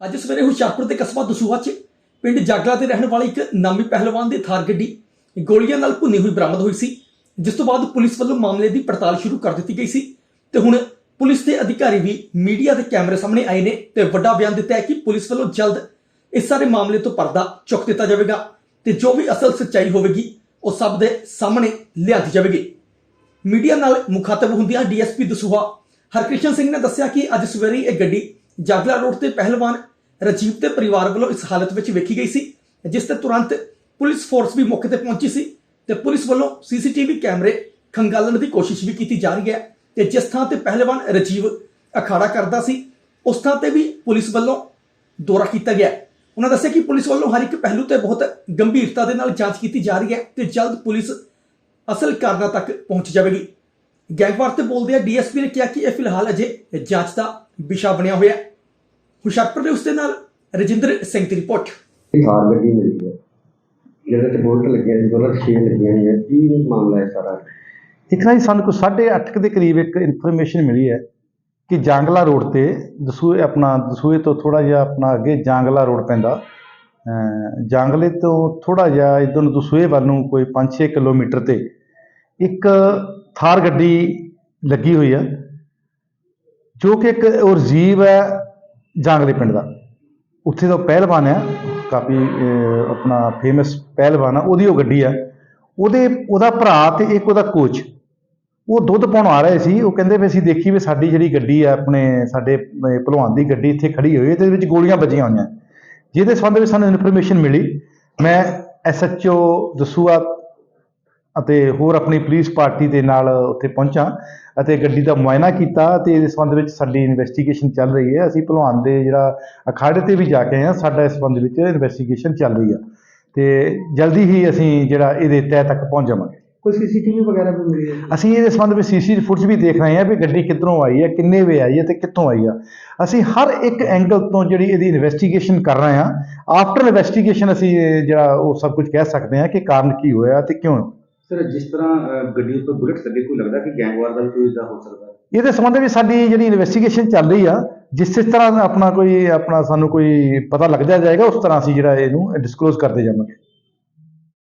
ਅੱਜ ਸਵੇਰੇ ਹੁਸ਼ਿਆਰਪੁਰ ਦੇ ਕਸਬਾ ਦਸੂਹਾ 'ਚ ਪਿੰਡ ਜਾਗਲਾ ਦੇ ਰਹਿਣ ਵਾਲੇ ਇੱਕ ਨਾਮੀ ਪਹਿਲਵਾਨ ਦੀ ਥਾਰ ਗੱਡੀ ਗੋਲੀਆਂ ਨਾਲ ਭੁੰਨੀ ਹੋਈ ਬਰਾਮਦ ਹੋਈ ਸੀ, ਜਿਸ ਤੋਂ ਬਾਅਦ ਪੁਲਿਸ ਵੱਲੋਂ ਮਾਮਲੇ ਦੀ ਪੜਤਾਲ ਸ਼ੁਰੂ ਕਰ ਦਿੱਤੀ ਗਈ ਸੀ ਤੇ ਹੁਣ ਪੁਲਿਸ ਦੇ ਅਧਿਕਾਰੀ ਵੀ ਮੀਡੀਆ ਦੇ ਕੈਮਰੇ ਸਾਹਮਣੇ ਆਏ ਨੇ ਤੇ ਵੱਡਾ ਬਿਆਨ ਦਿੱਤਾ ਹੈ ਕਿ ਪੁਲਿਸ ਵੱਲੋਂ ਜਲਦ ਇਸ ਸਾਰੇ ਮਾਮਲੇ ਤੋਂ ਪਰਦਾ ਚੁੱਕ ਦਿੱਤਾ ਜਾਵੇਗਾ ਤੇ ਜੋ ਵੀ ਅਸਲ ਸੱਚਾਈ ਹੋਵੇਗੀ, ਉਹ ਸਭ ਦੇ ਸਾਹਮਣੇ ਲਿਆਂਦੀ ਜਾਵੇਗੀ। ਮੀਡੀਆ ਨਾਲ ਮੁਖਾਤਬ ਹੁੰਦਿਆਂ ਡੀਐਸਪੀ ਦਸੂਹਾ ਹਰਕ੍ਰਿਸ਼ਨ ਸਿੰਘ ਨੇ ਦੱਸਿਆ ਕਿ ਅੱਜ ਸਵੇਰੇ ਇਹ ਗੱਡੀ ਜਾਗਲਾ ਰੋਡ ਤੇ ਪਹਿਲਵਾਨ ਰਜੀਵ ਦੇ ਪਰਿਵਾਰ ਵੱਲੋਂ ਇਸ ਹਾਲਤ ਵਿੱਚ ਵੇਖੀ ਗਈ ਸੀ, ਜਿਸ ਤੇ ਤੁਰੰਤ ਪੁਲਿਸ ਫੋਰਸ ਵੀ ਮੌਕੇ ਤੇ ਪਹੁੰਚੀ ਸੀ ਤੇ ਪੁਲਿਸ ਵੱਲੋਂ ਸੀਸੀਟੀਵੀ ਕੈਮਰੇ ਖੰਗਾਲਣ ਦੀ ਕੋਸ਼ਿਸ਼ ਵੀ ਕੀਤੀ ਜਾ ਰਹੀ ਹੈ ਤੇ ਜਿਸ ਥਾਂ ਤੇ ਪਹਿਲਵਾਨ ਰਜੀਵ ਅਖਾੜਾ ਕਰਦਾ ਸੀ, ਉਸ ਥਾਂ ਤੇ ਵੀ ਪੁਲਿਸ ਵੱਲੋਂ ਦੌਰਾ ਕੀਤਾ ਗਿਆ ਉਹਨਾਂ ਦੱਸਿਆ ਕਿ ਪੁਲਿਸ ਵੱਲੋਂ ਹਰ ਇੱਕ ਪਹਿਲੂ ਤੇ ਬਹੁਤ ਗੰਭੀਰਤਾ ਦੇ ਨਾਲ ਜਾਂਚ ਕੀਤੀ ਜਾ ਰਹੀ ਹੈ ਤੇ ਜਲਦ ਪੁਲਿਸ ਅਸਲ ਕਾਰਨਾਂ ਤੱਕ ਪਹੁੰਚ ਜਾਵੇਗੀ। ਗੈਂਗਵਾਰ ਤੇ ਬੋਲਦੇ ਆ ਡੀਐਸਪੀ ਨੇ ਕਿਹਾ ਕਿ ਇਹ ਫਿਲਹਾਲ ਅਜੇ ਜਾਂਚ ਦਾ ਵਿਸ਼ਾ ਬਣਿਆ ਹੋਇਆ ਹੈ। ਹੁਸ਼ਿਆਰਪੁਰ ਦੇ ਉਸ ਦੇ ਨਾਲ ਰਜਿੰਦਰ ਸਿੰਘ ਦੀ ਰਿਪੋਰਟ। ਇਹ ਥਾਰ ਗੱਡੀ ਮਿਲੀ ਹੈ। ਜਿਹਦੇ ਤੇ ਬੁਲਟ ਲੱਗਿਆ ਸੀ ਬੁਲਟ ਛੇ ਲੱਗੀਆਂ ਹੋਈਆਂ ਕੀ ਮਾਮਲਾ ਹੈ ਸਾਰਾ। ਇੱਕ ਨਾ ਜੀ ਸਾਨੂੰ ਕੋਈ 8:30 ਦੇ ਕਰੀਬ ਇੱਕ ਇਨਫੋਰਮੇਸ਼ਨ ਮਿਲੀ ਹੈ ਕਿ ਜਾਂਗਲਾ ਰੋਡ ਤੇ ਦਸੂਏ ਆਪਣਾ ਦਸੂਏ ਤੋਂ ਥੋੜਾ ਜਿਹਾ ਆਪਣਾ ਅੱਗੇ ਜਾਂਗਲਾ ਰੋਡ ਪੈਂਦਾ। ਜਾਂਗਲੇ ਤੋਂ ਥੋੜਾ ਜਿਹਾ ਇਧਰ ਨੂੰ ਦਸੂਏ ਵੱਲ ਨੂੰ ਕੋਈ 5-6 ਕਿਲੋਮੀਟਰ ਤੇ ਇੱਕ ਥਾਰ ਗੱਡੀ ਲੱਗੀ ਹੋਈ ਆ ਜੋ ਕਿ ਇੱਕ ਉਹ ਜ਼ੀਵ ਹੈ ਜਾਂਗਲੇ ਪਿੰਡ ਦਾ। ਉੱਥੇ ਦਾ ਉਹ ਪਹਿਲਵਾਨ ਆ ਕਾਫੀ ਆਪਣਾ ਫੇਮਸ ਪਹਿਲਵਾਨ ਆ, ਉਹਦੀ ਉਹ ਗੱਡੀ ਆ ਉਹਦੇ, ਉਹਦਾ ਭਰਾ ਤੇ ਇੱਕ ਉਹਦਾ ਕੋਚ ਉਹ ਦੁੱਧ ਪਾਉਣ ਆ ਰਹੇ ਸੀ, ਉਹ ਕਹਿੰਦੇ ਵੀ ਅਸੀਂ ਦੇਖੀ ਵੀ ਸਾਡੀ ਜਿਹੜੀ ਗੱਡੀ ਆ ਆਪਣੇ, ਸਾਡੇ ਭਲਵਾਨ ਦੀ ਗੱਡੀ ਇੱਥੇ ਖੜੀ ਹੋਈ ਹੈ, ਤੇ ਇਹਦੇ ਵਿੱਚ ਗੋਲੀਆਂ ਵੱਜੀਆਂ ਹੋਈਆਂ। ਜਿਹਦੇ ਸੰਬੰਧ ਵਿੱਚ ਸਾਨੂੰ ਇਨਫੋਰਮੇਸ਼ਨ ਮਿਲੀ। ਮੈਂ ਐਸਐਚਓ ਦਸੂਆ ਅਤੇ ਹੋਰ ਆਪਣੀ ਪੁਲਿਸ ਪਾਰਟੀ ਦੇ ਨਾਲ ਉੱਥੇ ਪਹੁੰਚਾ ਅਤੇ ਗੱਡੀ ਦਾ ਮੁਆਇਨਾ ਕੀਤਾ ਤੇ ਇਸ ਸੰਬੰਧ ਵਿੱਚ ਸਾਡੀ ਇਨਵੈਸਟੀਗੇਸ਼ਨ ਚੱਲ ਰਹੀ ਹੈ। ਅਸੀਂ ਭਲਵਾਨ ਦੇ ਜਿਹੜਾ ਅਖਾੜੇ ਤੇ ਵੀ ਜਾ ਕੇ ਆਏ ਹਾਂ ਸਾਡਾ ਇਸ ਸੰਬੰਧ ਵਿੱਚ ਇਨਵੈਸਟੀਗੇਸ਼ਨ ਚੱਲ ਰਹੀ ਆ। ਤੇ ਜਲਦੀ ਹੀ ਅਸੀਂ ਜਿਹੜਾ ਇਹਦੇ ਤਹਿ ਤੱਕ ਪਹੁੰਚ ਜਾਵਾਂਗੇ। ਕੋਈ ਸੀਸੀਟੀਵੀ ਵਗੈਰਾ ਵੀ ਮਿਲੀ ਹੈ? ਅਸੀਂ ਇਹਦੇ ਸੰਬੰਧ ਵਿੱਚ ਸੀਸੀ ਫੁਟੇਜ ਵੀ ਦੇਖ ਰਹੇ ਹਾਂ ਵੀ ਗੱਡੀ ਕਿੱਧਰੋਂ ਆਈ ਹੈ ਕਿੰਨੇ ਵੇ ਆਈ ਹੈ ਤੇ ਕਿੱਥੋਂ ਆਈ ਆ। ਅਸੀਂ ਹਰ ਇੱਕ ਐਂਗਲ ਤੋਂ ਜਿਹੜੀ ਇਹਦੀ ਇਨਵੈਸਟੀਗੇਸ਼ਨ ਕਰ ਰਹੇ ਹਾਂ। ਆਫਟਰ ਇਨਵੈਸਟੀਗੇਸ਼ਨ ਅਸੀਂ ਜਿਹੜਾ ਉਹ ਸਭ ਕੁਝ ਕਹਿ ਸਕਦੇ ਹਾਂ ਕਿ ਕਾਰਨ ਕੀ ਹੋਇਆ ਤੇ ਕਿਉਂ? ਸਰ, ਜਿਸ ਤਰ੍ਹਾਂ ਗੱਡੀ ਉੱਤੇ ਬੁਲਟ ਲੱਗੇ, ਕੋਈ ਲੱਗਦਾ ਕਿ ਗੈਂਗਵਾਰ ਦਾ ਵੀ ਕੋਈ ਇਦਾਂ ਹੋ ਸਕਦਾ? ਇਹਦੇ ਸੰਬੰਧ ਵਿੱਚ ਸਾਡੀ ਜਿਹੜੀ ਇਨਵੈਸਟੀਗੇਸ਼ਨ ਚੱਲ ਰਹੀ ਆ, ਜਿਸ ਜਿਸ ਤਰ੍ਹਾਂ ਆਪਣਾ ਕੋਈ, ਆਪਣਾ ਸਾਨੂੰ ਕੋਈ ਪਤਾ ਲੱਗਦਾ ਜਾਏਗਾ, ਉਸ ਤਰ੍ਹਾਂ ਅਸੀਂ ਜਿਹੜਾ ਇਹਨੂੰ ਡਿਸਕਲੋਜ਼ ਕਰਦੇ ਜਾਵਾਂਗੇ।